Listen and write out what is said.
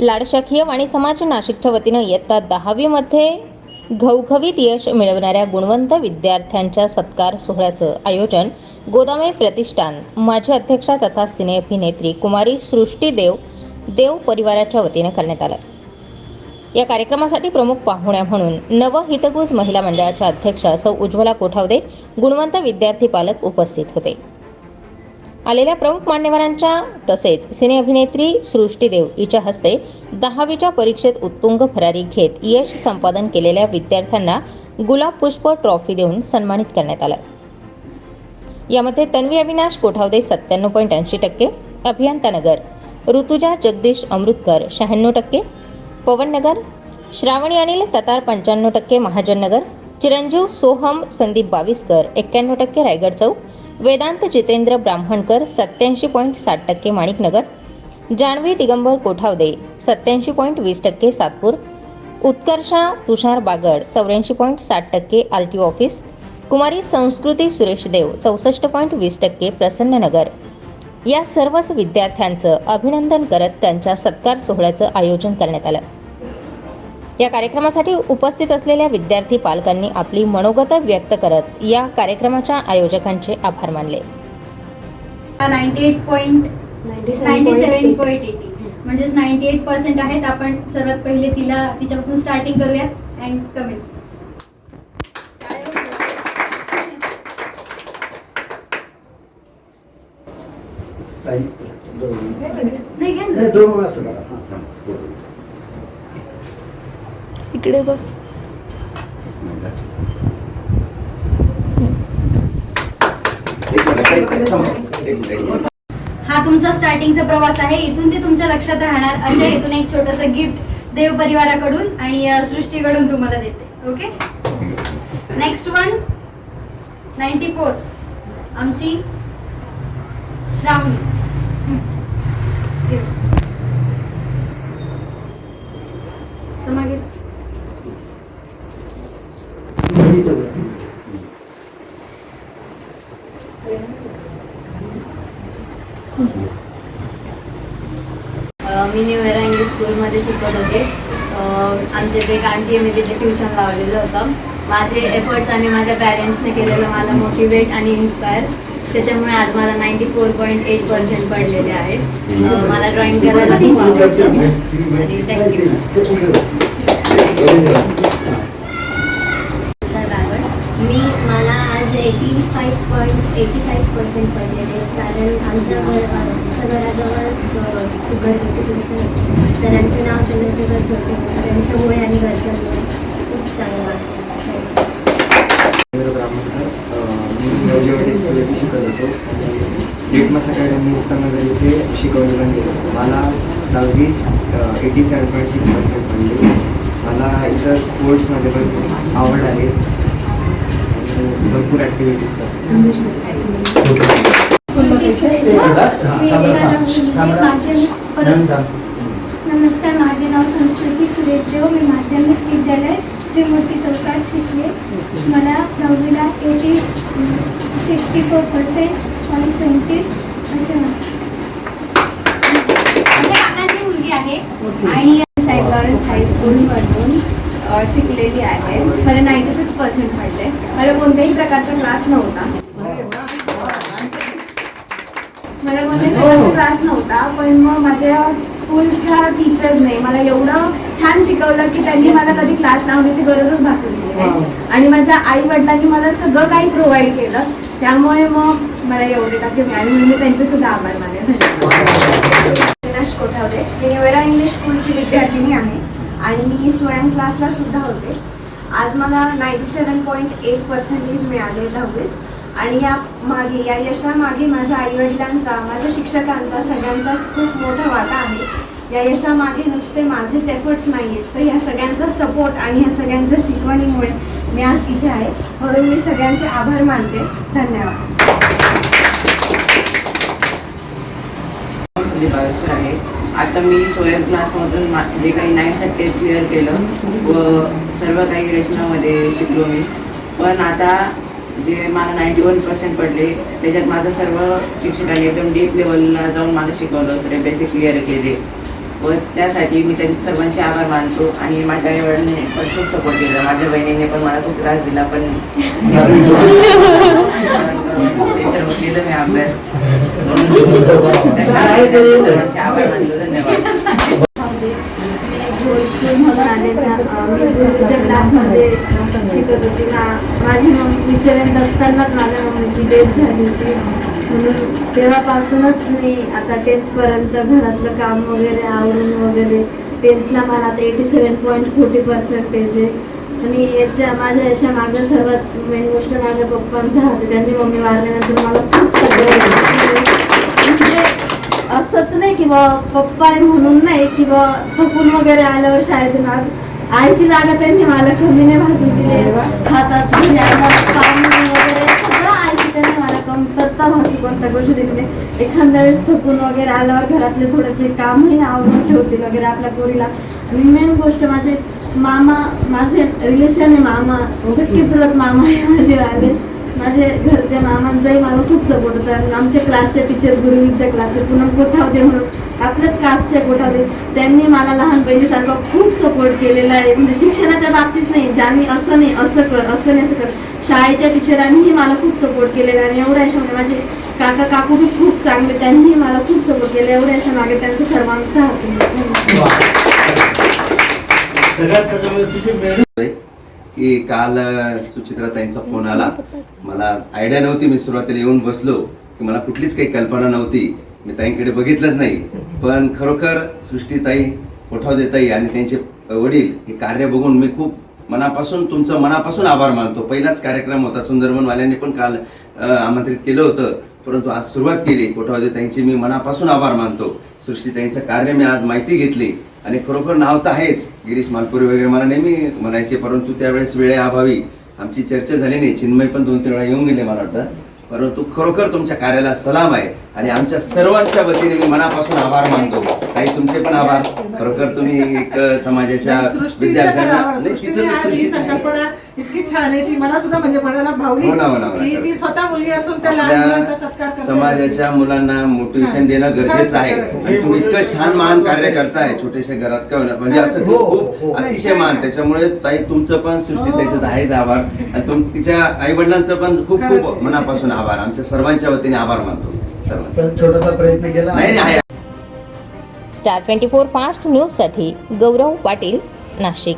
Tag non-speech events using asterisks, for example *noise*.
लाडशाखीय वाणी समाज नाशिकच्या वतीनं इयत्ता दहावीमध्ये घवघवीत यश मिळवणाऱ्या गुणवंत विद्यार्थ्यांच्या सत्कार सोहळ्याचं आयोजन गोदामे प्रतिष्ठान माजी अध्यक्षा तथा सिने अभिनेत्री कुमारी सृष्टी देव देव परिवाराच्या वतीनं करण्यात आलं. या कार्यक्रमासाठी प्रमुख पाहुण्या म्हणून नव हितगुज महिला मंडळाच्या अध्यक्षा सौ उज्ज्वला कोठावदे गुणवंत विद्यार्थी पालक उपस्थित होते. आलेल्या प्रमुख मान्यवरांच्या तसेच सिने अभिनेत्री सृष्टी देव हिच्या हस्ते दहावीच्या परीक्षेत उत्तुंग फरारी घेत यश संपादन केलेल्या विद्यार्थ्यांना गुलाब पुष्प ट्रॉफी देऊन सन्मानित करण्यात आलं. यामध्ये तन्वी अविनाश कोठावदे सत्त्याण्णव पॉईंट ऐंशी टक्के अभियंतानगर ऋतुजा जगदीश अमृतकर शहाण्णव टक्के पवननगर श्रावणी अनिल ततार पंच्याण्णव टक्के महाजननगर चिरंजीव सोहम संदीप बावीसकर एक्क्याण्णव टक्के रायगड चौक वेदांत जितेंद्र ब्राह्मणकर सत्याऐंशी पॉईंट साठ टक्के माणिकनगर जानवी दिगंबर कोठावदे सत्याऐंशी पॉईंट वीस टक्के सातपूर उत्कर्षा तुषार बागड चौऱ्याऐंशी पॉईंट साठ टक्के आर टी ऑफिस कुमारी संस्कृती सुरेश देव चौसष्ट पॉईंट वीस टक्के प्रसन्ननगर. या सर्वच विद्यार्थ्यांचं अभिनंदन करत त्यांच्या सत्कार सोहळ्याचं आयोजन करण्यात आलं. या कार्यक्रमासाठी उपस्थित असलेल्या विद्यार्थी पालकांनी आपली मनोगत व्यक्त करत या कार्यक्रमाच्या आयोजकांचे आभार मानले ninety eight point ninety seven point eighty म्हणजेच नाईन्टी एट पर्सेंट आहेत आपण सर्वात पहिले तिला तिच्यापासून स्टार्टिंग करूयात अँड कमेंट. नाही घ्या दोन असं. हां, हां. इकडे बघ. हा तुमचा स्टार्टिंगचा प्रवास आहे. इथून ते तुमच्या लक्षात राहणार. अशा इथून एक छोटस गिफ्ट देव परिवाराकडून आणि सृष्टीकडून तुम्हाला देते. Okay? Next one ninety four आमची श्रावणी हं. ये. समागे इथं बघा. अ, मी न्यूएरा इंग्लिश स्कूलमध्ये शिकत होते. आमचे ते एक आंटी आहे मी तिथे ट्युशन लावलेलं होतं. माझे एफर्ट्स आणि माझ्या पॅरेंट्सने केलेलं मला मोटिवेट आणि इन्स्पायर त्याच्यामुळे आज मला ninety four point eight percent पडलेले आहेत. मला ड्रॉइंग करायला खूप आवडतं. आणि थँक्यू सर रावळ मी मला आज eighty five point eighty five percent पडलेले कारण आमच्या घर आमच्या घराजवळच खूप घरगुती ट्युशन होते तर त्यांचं नाव चंद्रशेखर सोटे त्यांच्यामुळे आणि घरच्यांमुळे खूप चांगलं वाटतं रवींद्र मी शिकत होतो लेटमस अकॅडमी उत्तमनगर इथे शिकवलेलं मला दहावी eighty seven point six percent पडले मला इतर स्पोर्ट्समध्ये पण आवड आहे भरपूर ॲक्टिव्हिटीज करतो नमस्कार माझे नाव संस्कृती सुरेश देव. मी माध्यमिक विद्यालय त्रिमूर्ती चौकात शिकले. मला दहावीला eighty sixty four percent one twenty असे माझ्या काकांची मुलगी आहे. आणि सेंट लॉरेन्स हायस्कूलमधून शिकलेली आहे. मला नाईन्टी सिक्स पर्सेंट पडले मला कोणत्याही प्रकारचा क्लास नव्हता. मला कोणत्याही प्रकारचा क्लास नव्हता पण मग माझ्या स्कूलच्या टीचर्सने मला एवढं छान शिकवलं की त्यांनी मला कधी क्लास लावण्याची गरजच भासवली नाही. आणि माझ्या आई वडिलांनी मला सगळं काही प्रोव्हाइड केलं. त्यामुळे मग मला एवढे टक्के मिळाले. म्हणून मी त्यांचे सुद्धा आभार माने अविनाश कोठावदे मी न्यूएरा इंग्लिश स्कूलची विद्यार्थिनी आहे. आणि मी स्वयं क्लासला सुद्धा होते. आज मला ninety seven point eight percentage मिळाले दहावीत. आणि या मागे या यशामागे माझ्या आईवडिलांचा माझ्या शिक्षकांचा सगळ्यांचाच खूप मोठा वाटा आहे. या यशामागे नुसते माझेच एफर्ट्स नाही आहेत तर या सगळ्यांचा सपोर्ट आणि या सगळ्यांच्या शिकवणीमुळे मी आज इथे आहे. म्हणून मी सगळ्यांचे आभार मानते. धन्यवाद. आहे. आता मी स्वयं क्लासमधून मा जे काही नाईन थर्टी क्लिअर केलं. व सर्व काही रचनामध्ये शिकलो मी. पण आता जे मला नाईन्टी वन पर्सेंट पडले त्याच्यात माझं सर्व शिक्षकांनी एकदम डीप लेवलला जाऊन मला शिकवलं सगळे बेसिक क्लिअर केले. व त्यासाठी मी त्यांचे सर्वांचे आभार मानतो आणि माझ्या आईवडिलांनी पण खूप सपोर्ट केला. माझ्या बहिणीने पण मला खूप त्रास दिला पण ते सर्व केलं मी अभ्यास. *laughs* सर्वांचे आभार मानतो. स्कूलमधून आले ना अं, मी विविध क्लासमध्ये शिकत होती. ना माझी मम्मी सेवन्थ असतानाच माझ्या मम्मीची डेथ झाली होती. म्हणून तेव्हापासूनच मी आता टेन्थपर्यंत घरातलं काम वगैरे आवरून वगैरे टेन्थला मला आता eighty seven point forty percentage आहे. आणि याच्या माझ्या याच्या मागं सर्वात मेन गोष्ट माझ्या पप्पांचा हात. त्यांनी मम्मी वारल्यानंतर मला खूप सगळं म्हणजे असंच नाही की बा पप्पा आहे म्हणून नाही की बा थकून वगैरे आल्यावर शाळेतून आज आईची जागा त्यांनी मला कमी नाही भासून दिली हातात काम वगैरे सगळं आईची त्यांनी मला कमतरता भासू कोणत्या गोष्टी दिली एखाद्या वेळेस थकून वगैरे आल्यावर घरातले थोडेसे कामही आवडून ठेवतील वगैरे आपल्या पोरीला. आणि मेन गोष्ट माझे मामा माझे रिलेशन आहे मामा. सख्खी चुलत मामा आहे माझे वाले माझे घरच्या मामांचाही मला खूप सपोर्ट होता आमच्या क्लासचे टीचर गुरुविद्या क्लासचे पुन्हा कोठावते म्हणून आपल्याच कास्टच्या कोठावते त्यांनी मला लहानपणीसारखं खूप सपोर्ट केलेला आहे. म्हणजे शिक्षणाच्या बाबतीत नाही ज्यांनी असं नाही असं कर असं नाही असं कर. शाळेच्या टीचरांनीही मला खूप सपोर्ट केलेला आणि एवढ्या याच्यामध्ये माझे काका काकू बी खूप चांगले त्यांनीही मला खूप सपोर्ट केला. एवढ्या अशा मागे त्यांचा सर्वांचा हात सगळ्यात की काल सुचित्राताईंचा फोन आला. मला आयडिया नव्हती मी सुरुवातीला येऊन बसलो की मला कुठलीच काही कल्पना नव्हती. मी ताईंकडे बघितलंच नाही. पण खरोखर सृष्टीताई कोठावदेताई आणि त्यांचे वडील हे कार्य बघून मी खूप मनापासून तुमचं मनापासून आभार मानतो. पहिलाच कार्यक्रम होता सुंदरबनवाल्यांनी पण काल आमंत्रित केलं होतं. परंतु आज सुरुवात केली. कोठावदेताईंची मी मनापासून आभार मानतो. सृष्टीताईंचं कार्य मी आज माहिती घेतली. आणि खरोखर नाव तर आहेच. गिरीश मालपुरे वगैरे मला नेहमी म्हणायचे परंतु त्यावेळेस वेळेअभावी आमची चर्चा झाली नाही. चिन्मय पण दोन तीन वेळा येऊन गेले मला वाटतं. परंतु खरोखर तुमच्या कार्याला सलाम आहे आणि आमच्या सर्वांच्या वतीने मी मनापासून आभार मानतो. काही तुमचे पण आभार. खरोखर तुम्ही एक समाजाच्या विद्यार्थ्यांना छान आहे ती मला सुद्धा म्हणजे म्हणायला भावली हो ना, हो ना, हो ना. की ती स्वतः मुलगी असून त्या लहान मुलांचा सत्कार आपल्या करते. समाजाच्या मुलांना मोटिवेशन. देणं गरजेचं आहे. आणि तुम्ही इतकं छान महान कार्य करताय छोटेशा घरात का होईना. म्हणजे असं हो, खूप अतिशय मान त्याच्यामुळे ताई तुमचं पण सृष्टी ताईचं आहेच आभार आणि तुम तिच्या आई वडिलांचं पण खूप खूप. मनापासून आभार आमच्या सर्वांच्या वतीने आभार मानतो सर्वांचा छोटासा प्रयत्न केला नाही नाही आहे स्टार ट्वेंटी फोर फास्ट न्यूजसाठी गौरव पाटील नाशिक